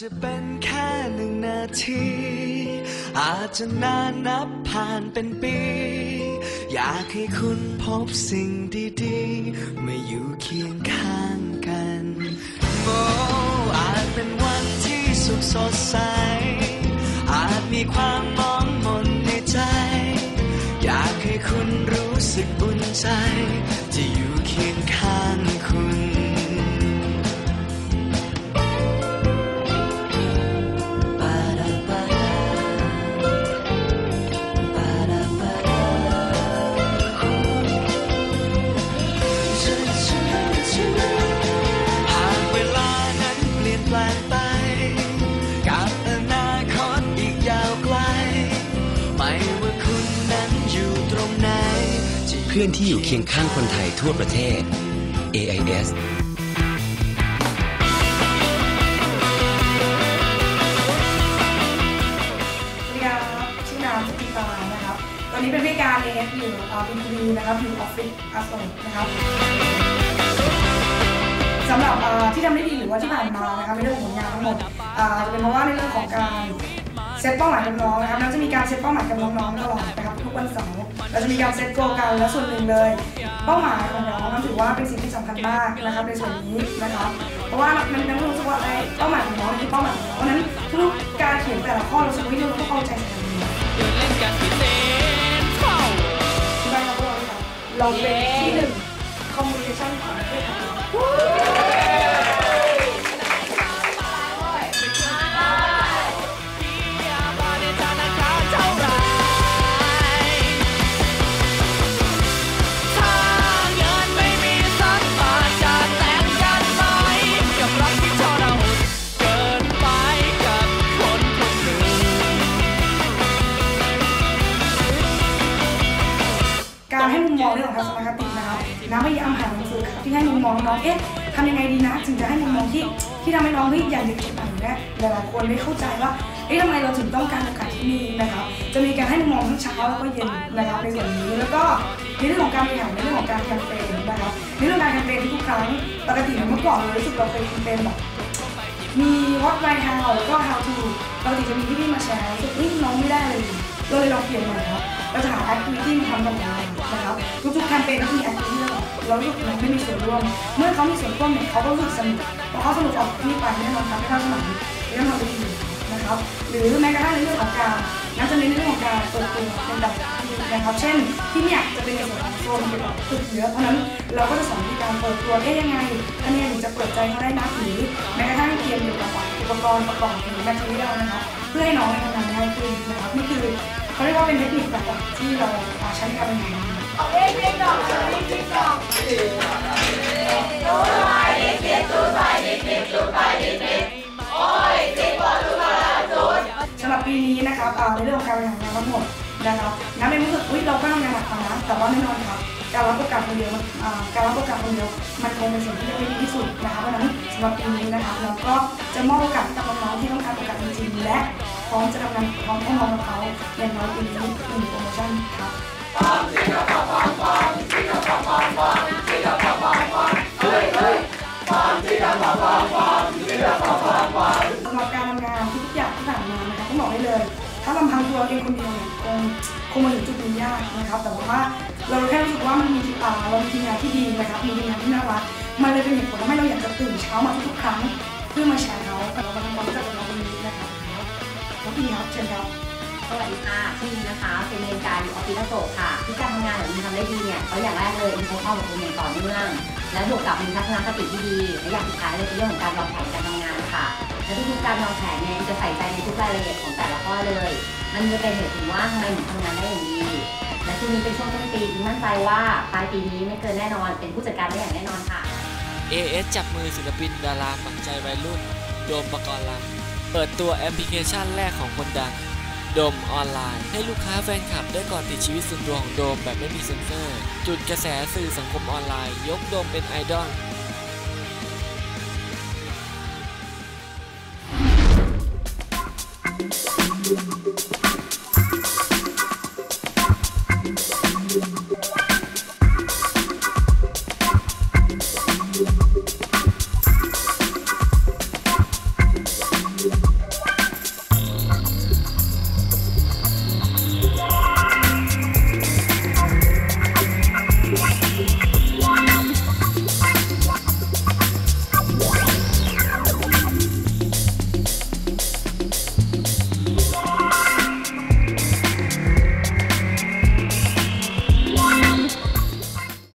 จะเป็นแค่หนึ่งนาที อาจจะนานนับผ่านเป็นปี อยากให้คุณพบสิ่งดีๆมาอยู่เคียงข้างกันโอ้อาจเป็นวันที่สุขสดใส อาจมีความมองมนในใจ อยากให้คุณรู้สึกอุ่นใจ จะอยู่เคียงข้าง เพื่อนที่อยู่เคียงข้างคนไทยทั่วประเทศ AIS สวัสดีครับชื่อน้ำสติตานะครับ ตอนนี้เป็นผู้การเอฟอยู่อ่าบินทีนะครับอยู่ออฟฟิศอาสโซนะครับสำหรับอ่าที่ทำได้ดีหรือว่าที่ผ่านมานะครับในเรื่องของผลงานทั้งหมดอ่าจะเป็นเพราะว่าในเรื่องของการ เซตเป้าหมายกับน้องนะครับเราจะมีการเซตเป้าหมายกับน้องๆตลอดนะครับทุกวันเสาร์เราจะมีการเซตโกกันและส่วนหนึ่งเลย เป้าหมายของน้องนั้นถือว่าเป็นสิ่งที่สำคัญมากนะครับในส่วนนี้นะครับเพราะว่ามันมันรู้สึกว่าไอ้เป้าหมายของน้องคือเป้าหมายของน้องเพราะนั้นทุกการเขียนแต่ละข้อเรารู้สึกว่าเราต้องเข้าใจสำคัญดีที่บ้านเราก็เราเราเป็นที่หนึ่ง มุมมองเรื่องของทัศนคตินะครับน้ำพยายามหาหนังสือครับที่ให้มุมมองน้องเอ๊ะทำยังไงดีนะ ถึงจะให้มุมมองที่ที่ทำให้น้องเฮ้ยอย่างเด็กๆแบบนี้หลายๆคนได้เข้าใจว่าเอ๊ะทำไมเราถึงต้องการโอกาสที่นี่นะครับจะมีการให้มุมมองทั้งเช้าแล้วก็เย็นนะครับในส่วนนี้แล้วก็ในเรื่องของการบริหารในเรื่องของการแคมเปญนะครับในเรื่องการแคมเปญทุกครั้งปกติเมื่อก่อนเรารู้สึกเราเคยแคมเปญแบบมี what why how แล้วก็ how to เราถึงจะมีพี่มาแชร์รู้สึกเฮ้ยน้องไม่ได้เลยเราเลยลองเปลี่ยนใหม่ครับ เราจะหา activity มาทำกับเรานะครับทุกๆแคมเปญต้องมี activity ตลอดเรารู้สึกเราไม่มีส่วนร่วม เมื่อเขามีส่วนร่วมเนี่ยเขาก็รู้สึกสนุกพอเขาสนุกออกที่ไปแน่นอนครับไม่เท่าสมัยเรื่องทำได้ดีนะครับ หรือแม้กระทั่งในเรื่องของการนักจะเน้นในเรื่องของการเปิดตัวเป็นแบบนะครับ เช่นที่เนี่ยจะเป็นในส่วนของโซนเกี่ยวกับตึกเยอะเพราะนั้นเราก็จะสอนวิธีการเปิดตัวเอ๊ยยังไงอันนี้ถึงจะเปิดใจเขาได้นะหรือแม้กระทั่งเตรียมเกี่ยวกับอุปกรณ์ประกอบหรือแมทเทียลนะครับเพื่อให้น้องทำงานง่ายขึ้นนะครับนี่คือ เขาเรียกว่าเป็นเทคนิคหลักๆที่เราใช้ในการทำงานสำหรับปีนี้นะครับในเรื่องของการบริหารงานทั้งหมดนะครับน้ำเองรู้สึกอุ้ยเราก็ทำงานหนักนะแต่ว่าแน่นอนครับการรับโอกาสคนเดียวการรับโอกาสคนเดียวมันคงเป็นสิ่งที่ไม่ดีที่สุดนะครับเพราะฉะนั้นสำหรับปีนี้นะครับเราก็จะมอบโอกาสให้กับน้องๆที่ต้องการโอกาสจริงๆและ ร้อมจะทำงานพร้อมให้น้องกับเขาอย่างน้อยปีนี้หนึ่งโปรโมชั่นครับสำหรับการทำงานทุกอย่างที่ผ่านมานะครับต้องบอกได้เลย ถ้าลำพังตัวเราเองคนเดียวเนี่ยคงคงมาถึงจุดนี้ยากนะครับ แต่ว่าเราแค่รู้สึกว่ามันมีอ่าเรามีทีมงานที่ดีนะครับมีทีมงานที่น่ารักมันเลยเป็นเหตุผลทำให้เราอยากจะตื่นเช้ามาทุกๆครั้งเพื่อมาแชร์ พีครับเชิญครับสวัสดีค่ะชื่ออินนะคะ เป็นเรียนการอยู่ออฟฟิศอโศกค่ะที่การทำงานของอินทำได้ดีเนี่ยเขาอย่างแรกเลยอินใช้ข้อมูลอย่างต่อเนื่อง และบวกกับมีทัศนคติที่ดีและอย่างสุดท้ายเลยเป็นเรื่องของการวางแผนการทำงานค่ะ และทุกๆการวางแผนเนี่ยอินจะใส่ใจในทุกรายละเอียดของแต่ละข้อเลย มันจะเป็นเหตุผลว่าทำไมถึงทำงานได้อย่างดีและช่วงนี้เป็นช่วงต้นปีอินมั่นใจว่าปลายปีนี้ไม่เกินแน่นอน เป็นผู้จัดการได้อย่างแน่นอนค่ะ AS จับมือศิลปินดาราฝังใจวัยรุ่นโดมปกรณ์ลำ เปิดตัวแอปพลิเคชันแรกของคนดังโดมออนไลน์ ให้ลูกค้าแฟนคลับได้ก่อนติดชีวิตส่วนตัวของโดมแบบไม่มีเซ็นเซอร์ จุดกระแสสื่อสังคมออนไลน์ ยกโดมเป็นไอดอล